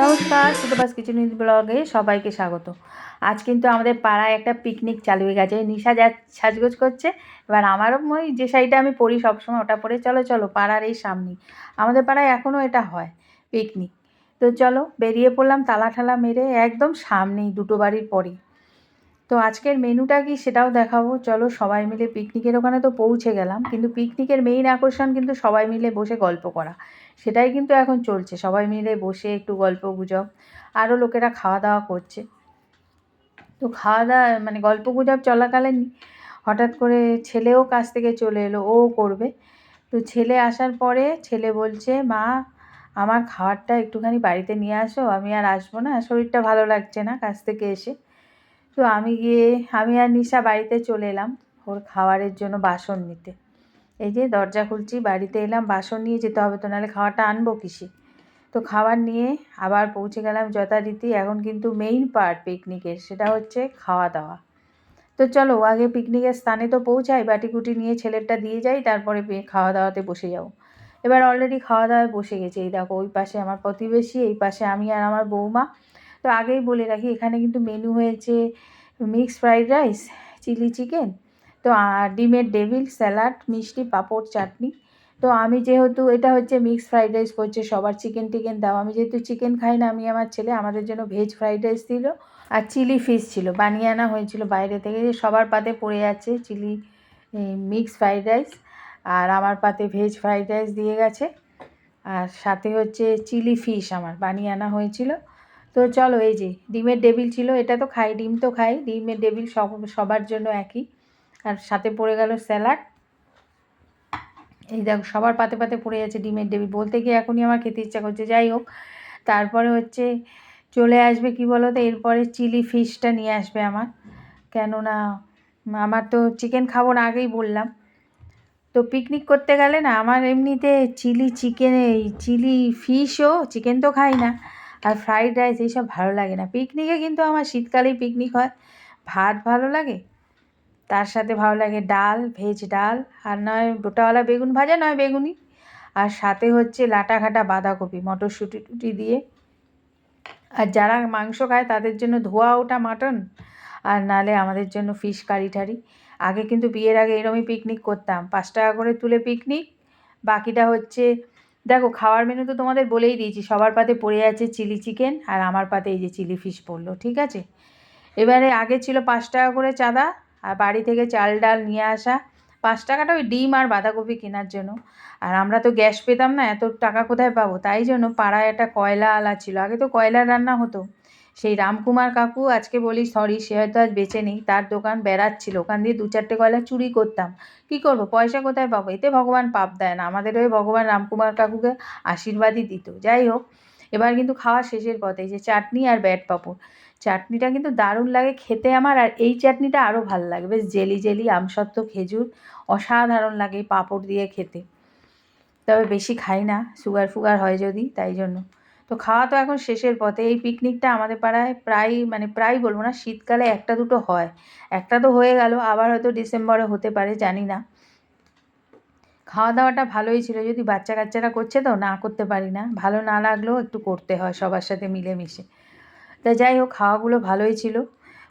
নমস্কার, সুতপাস কিচেন ব্লগে সবাইকে স্বাগত। আজ কিন্তু আমাদের পাড়ায় একটা পিকনিক চালু হয়ে গেছে। নিশা যা সাজগোজ করছে। এবার আমারও ওই যে শাড়িটা আমি পরি সবসময়, ওটা পরে চলো চলো, পাড়ার এই সামনেই। আমাদের পাড়ায় এখনও এটা হয় পিকনিক তো চলো, বেরিয়ে পড়লাম, তালা ঠালা মেরে একদম সামনেই, দুটো বাড়ির পরেই। তো আজকের মেনুটা কি সেটাও দেখাবো। চলো সবাই মিলে পিকনিকের ওখানে তো পৌঁছে গেলাম, কিন্তু পিকনিকের মেইন আকর্ষণ কিন্তু সবাই মিলে বসে গল্প করা। সেটাই কিন্তু এখন চলছে, সবাই মিলে বসে একটু গল্প গুজব। আরও লোকেরা খাওয়া দাওয়া করছে। তো খাওয়া দাওয়া মানে গল্প গুজব চলাকালীন হঠাৎ করে ছেলেও কাছ থেকে চলে এলো, ও করবে। তো ছেলে আসার পরে ছেলে বলছে, মা, আমার খাবারটা একটুখানি বাড়িতে নিয়ে আসো, আমি আর আসব না, শরীরটা ভালো লাগছে না কাছ থেকে এসে। তো আমি গিয়ে, আমি আর নিশা বাড়িতে চলে এলাম ওর খাবারের জন্য বাসন নিতে। এই যে দরজা খুলছি, বাড়িতে এলাম, বাসন নিয়ে যেতে হবে তো, নাহলে খাওয়াটা আনব কিসে? তো খাবার নিয়ে আবার পৌঁছে গেলাম যথারীতি, এখন কিন্তু মেইন পার্ট পিকনিকের সেটা হচ্ছে খাওয়া দাওয়া তো চলো আগে পিকনিকের স্থানে তো পৌঁছাই বাটিকুটি নিয়ে ছেলেরটা দিয়ে যাই, তারপরে খাওয়া দাওয়াতে বসে যাব। এবার অলরেডি খাওয়া দাওয়ায় বসে গেছে, এই দেখো, ওই পাশে আমার প্রতিবেশী, এই পাশে আমি আর আমার বৌমা। তো আগেই বলে রাখি, এখানে কিন্তু মেনু হয়েছে mix fried rice, chilli chicken, তো আর ডিমের ডেভিল স্যালাড, মিষ্টি পাঁপড় চাটনি। তো আমি যেহেতু এটা হচ্ছে মিক্স ফ্রাইড রাইস করছে, সবার চিকেন টিকেন দাও। আমি যেহেতু চিকেন খাই না, আমি আমার ছেলে আমাদের জন্য ভেজ ফ্রাইড রাইস দিল আর চিলি ফিশ ছিল, বানিয়ে আনা হয়েছিল বাইরে থেকে। যে সবার পাতে পড়ে আছে চিলি মিক্স ফ্রাইড রাইস আর আমার পাতে ভেজ ফ্রাইড রাইস দিয়ে গেছে। আর সাথে হচ্ছে চিলি ফিশ আমার বানিয়ে আনা হয়েছিল। তো চলো, এই যে, ডিমের ডেবিল ছিল, এটা তো খাই, ডিম তো খাই, ডিমের ডেবিল সব, সবার জন্য একই। আর সাথে পড়ে গেল স্যালাড। এই দেখো, সবার পাতে পাতে পড়ে যাচ্ছে ডিমের ডেবিল বলতে গিয়ে এখনই আমার খেতে ইচ্ছা করছে। যাই হোক, তারপরে হচ্ছে চলে আসবে, কি বলো তো? এরপরে চিলি ফিশটা নিয়ে আসবে আমার। কেননা, আমার তো চিকেন খাব না, আগেই বললাম। তো পিকনিক করতে গেলে না, আমার এমনিতে চিলি চিকেন, এই চিলি ফিশও, চিকেন তো খাই না। আর ফ্রাইড রাইস এইসব ভালো লাগে না। পিকনিকে কিন্তু আমার শীতকালেই পিকনিক হয়। ভাত ভালো লাগে, তার সাথে ভালো লাগে ডাল ভেজ ডাল, আর নয় গোটাওয়ালা বেগুন ভাজা, নয় বেগুনি। আর সাথে হচ্ছে লাটা ঘাটা বাঁধাকপি, মটরশুঁটি টুটি দিয়ে। আর যারা মাংস খায় তাদের জন্য ধোয়া ওটা মাটন, আর নালে আমাদের জন্য ফিশ কারি টারি আগে কিন্তু বিয়ের আগে এরমই পিকনিক করতাম। পাঁচ টাকা করে তুলে পিকনিক বাকিটা হচ্ছে দেখো, খাওয়ার মেনু তো তোমাদের বলেই দিয়েছি, সবার পাতে পড়ে আছে চিলি চিকেন আর আমার পাতে এই যে চিলি ফিশ পড়ল ঠিক আছে? এবারে আগে ছিল পাঁচ টাকা করে চাঁদা আর বাড়ি থেকে চাল ডাল নিয়ে আসা। পাঁচ টাকাটা ওই ডিম আর বাঁধাকপি কেনার জন্য। আর আমরা তো গ্যাস পেতাম না, এত টাকা কোথায় পাবো? তাই জন্য পাড়ায় একটা কয়লা আলা ছিল, আগে তো কয়লা রান্না হতো। সেই রামকুমার কাকু আজকে বলি সরি সে হয়তো আজ বেঁচে নেই। তার দোকান বেড়াচ্ছিল। ওখান দিয়ে দু চারটে কয়লা চুরি করতাম। কি করব? পয়সা কোথায় পাবো? এতে ভগবান পাপ দেয় না। আমাদের ওই ভগবান রামকুমার কাকুকে আশীর্বাদই দিত। যাই হোক, এবার কিন্তু খাওয়া শেষের পথে। যে চাটনি আর ব্যাট পাপড়। চাটনিটা কিন্তু দারুণ লাগে খেতে আমার, আর এই চাটনিটা আরও ভালো লাগে। বেশ জেলি জেলি, আমসত্ত্ব, খেজুর, অসাধারণ লাগে পাঁপড় দিয়ে খেতে। তবে বেশি খাই না। সুগার ফুগার হয় যদি, তাই জন্য। তো খাওয়া তো এখন শেষের পথে। এই পিকনিকটা আমাদের পাড়ায় প্রায় মানে প্রায় বলব না, শীতকালে একটা দুটো হয়। একটা তো হয়ে গেল, আবার হয়তো ডিসেম্বরে হতে পারে, জানি না। খাওয়া দাওয়াটা ভালোই ছিল, যদি বাচ্চা কাচ্চারা করছে তো না করতে পারি না। ভালো না লাগলেও একটু করতে হয় সবার সাথে মিলেমিশে। তা যাই হোক, খাওয়াগুলো ভালোই ছিল।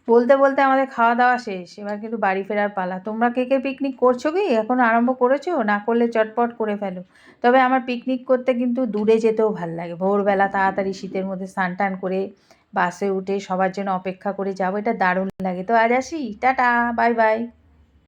বলতে বলতে আমাদের খাওয়া দাওয়া শেষ। এবার কিন্তু বাড়ি ফেরার পালা। তোমরা কে কে পিকনিক করছ কি? এখন আরম্ভ করেছ? না করলে চটপট করে ফেলো। তবে আমার পিকনিক করতে কিন্তু দূরে যেতেও ভালো লাগে। ভোরবেলা তাড়াতাড়ি শীতের মধ্যে স্নান টান করে বাসে উঠে সবার জন্য অপেক্ষা করে যাব। এটা দারুণ লাগে। তো আজ আসি। Tata, bye bye.